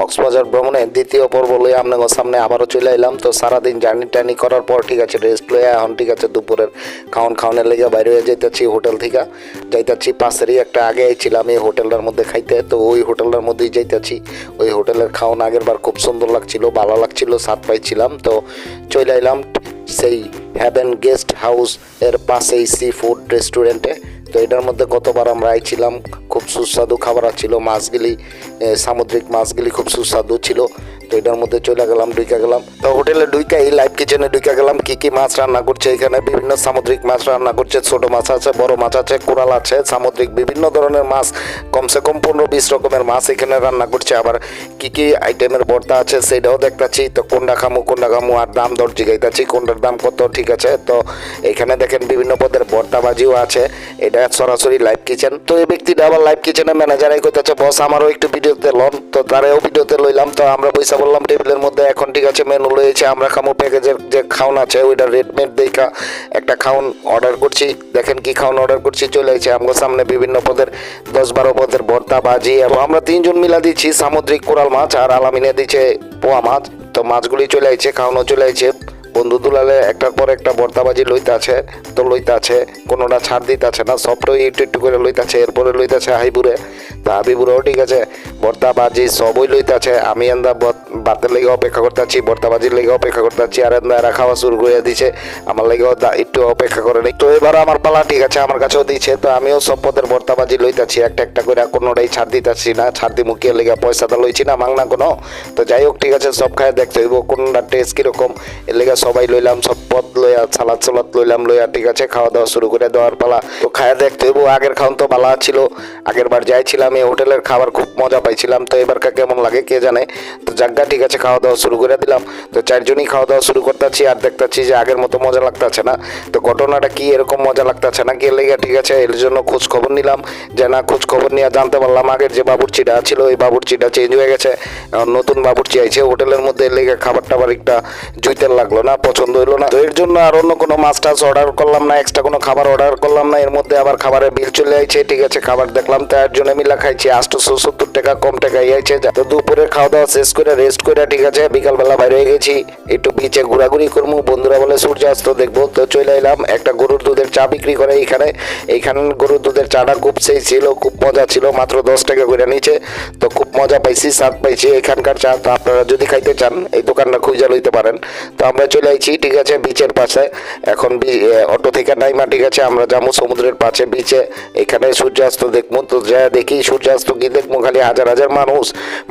কক্সবাজার ভ্রমণে দ্বিতীয় পর্ব লই আপনাদের সামনে আবারও চলে এলাম। তো সারাদিন জার্নি টার্নি করার পর ঠিক আছে রেস্ট লয়ে এখন ঠিক আছে দুপুরের খাওয়ান খাওয়ানোর লেগে বাইরে হয়ে যাইতেছি হোটেল থেকে। যাইতেছি পাশেরই একটা আগে ছিলাম এই হোটেলটার মধ্যে খাইতে। তো ওই হোটেলটার মধ্যেই যাইতেছি। ওই হোটেলের খাওয়ান আগের বার খুব সুন্দর লাগছিল, ভালো লাগছিল, স্বাদ পাইছিলাম। তো চলে এলাম সেই হ্যাভেন গেস্ট হাউস এর পাশেই সি ফুড রেস্টুরেন্টে তো এটার মধ্যে কতবার আমরা আইছিলাম খুব সুস্বাদু খাবার ছিল মাছগুলি সামুদ্রিক মাছগুলি খুব সুস্বাদু ছিল। তো এটার মধ্যে চলে গেলাম ডুইকা গেলাম। তো হোটেলে ডুইকা এই লাইভ কিচেনে ডুইকা গেলাম, কি কি মাছ রান্না করছে এখানে? বিভিন্ন সামুদ্রিক মাছ রান্না করছে, ছোট মাছ আছে, বড় মাছ আছে কোরাল আছে, সামুদ্রিক বিভিন্ন ধরনের মাছ, কমসে কম পনেরো বিশ রকমের মাছ এখানে রান্না করছে। আবার কি কি আইটেমের ভর্তা আছে সেটাও দেখতাছি। তো কোনটা খামু কোনটা খামু, আর দাম দর জিগাইতাছি, কোনটার দাম কত, ঠিক আছে? তো এখানে দেখেন বিভিন্ন পদের ভর্তা বাজিও আছে। এটা সরাসরি লাইভ কিচেন তো এই ব্যক্তিটা আবার লাইভ কিচেনের ম্যানেজারাই করতেছে। বস, আমারও একটু ভিডিওতে লন। তো তারাও ভিডিওতে লইলাম। তো আমরা পয়সা বললাম টেবিলের মধ্যে। এখন ঠিক আছে মেনু রয়েছে, আমরা খামো প্যাকেজের যে খাউন আছে, ওইটা রেডমেড দেখা একটা খাউন অর্ডার করছি। দেখেন কি খাওন অর্ডার করছি, চলে এসেছে আমার সামনে বিভিন্ন পদের, দশ বারো পদের ভর্তা বাজি এবং আমরা তিনজন মিলা দিচ্ছি সামুদ্রিক কোরাল মাছ, আর আলামিনে দিচ্ছে পোয়া মাছ। তো মাছগুলি চলে আইছে খাওয়ানো চলে আইছে। বন্ধু দুলালে একটার পর একটা বর্তাবাজি লইতে আছে তো লইতে আছে কোনোটা ছাড় দিতে আছে না, সবটাই একটু একটু করে লইতে আছে এরপরে লইতে আছে হাইপুরে তা হাবিপুরেও ঠিক আছে, বর্তাবাজি সবই লইতে আছে আমি এন্দা বাতের লেগে অপেক্ষা করতে আছি ভর্তাবাজির লেগে অপেক্ষা করতে আছি আর এন্দা এরা খাওয়া শুরু করে দিছে, আমার লেগেও একটু অপেক্ষা করে নেই। তো এবার আমার পালা ঠিক আছে, আমার কাছেও দিচ্ছে তো আমিও সব পদের ভর্তাবাজি লইতাছি, একটা একটা করে, কোনোটাই ছাড় দিতেছি না, ছাড় দি মুখিয়ে লেগে পয়সাটা লইছি না, মাংনা কোনো। তো যাই হোক, ঠিক আছে, সব খায় দেখতে হইব, কোনটা টেস্ট কীরকম, এর লেগে সবাই লইলাম, সব পদ লইয়া, সালাদ সালাদ লইলাম, লইয়া ঠিক আছে খাওয়া দাওয়া শুরু করে দেওয়ার পালা। তো খায় দেখতে হইব, আগের খাওয়ান তো ভালো ছিল। আগের বার যাইছিলাম, এই হোটেলের খাবার খুব মজা পাইছিলাম। তো এবারকার কেমন লাগে কে জানে? তো জায়গা ঠিক আছে খাওয়া দাওয়া শুরু করে দিলাম। তো চারজনই খাওয়া দাওয়া শুরু করতেছি আর দেখতেছি যে আগের মতো মজা লাগতেছে না। তো ঘটনাটা কি, এরকম মজা লাগতেছে না? লেগে ঠিক আছে, এর জন্য খোঁজ খবর নিলাম। যে না খোঁজ খবর নিয়ে জানতে পারলাম, আগের যে বাবুর্চিটা ছিল ওই বাবুর্চিটা চেঞ্জ হয়ে গেছে। নতুন বাবুর্চি আইছে, হোটেলের মধ্যে লেগে খাবার টাবার একটা জুইতে লাগল না? পছন্দ হইল না। তো এর জন্য আর অন্য কোনো টাছ অর্ডার করলাম না এক্সট্রা কোনো খাবার অর্ডার করলাম না। এর মধ্যে আবার খাবারের বিল চলে আইছে, ঠিক আছে, খাবার দেখলাম, তো জন্য মিলা খাইছি আটশো সত্তর টাকা, কম টাকা আইছে। তো দুপুরে খাওয়া দাওয়া শেষ করে রেস্ট করে, ঠিক আছে, বিকালবেলা বাইরে গেছি। একটু বিচে ঘোরাঘুরি করব, বন্ধুরা বলে সূর্যাস্ত দেখব। তো চলে এলাম, একটা গরুর দুধের চা বিক্রি করে এইখানে। এইখানে গরুর দুধের চাটা খুব সেই ছিল, খুব মজা ছিল, মাত্র দশ টাকা করে নিচে। তো খুব মজা পাইছি, স্বাদ পাইছি। এখানকার চা তো আপনারা যদি খাইতে চান, এই দোকানটা খুঁজে লইতে পারেন। তো আমরা চলে আইছি, ঠিক আছে বিচের পাশে। এখন অটো থেকে নাইমা, ঠিক আছে, আমরা যাব সমুদ্রের পাশে বিচে এখানে সূর্যাস্ত দেখব, তো যা দেখি সূর্যাস্ত কি দেখব, খালি হাজার হাজার মানুষ।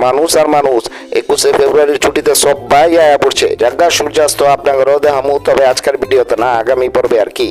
মানুষ আর মানুষ। একুশে ফেব্রুয়ারির ছুটিতে সবাই আয়া পড়ছে। যাজ্ঞা সূর্যাস্ত আপনাদেরও দেখামু তবে আজকের ভিডিওতে না, আগামী পর্বে আর কি।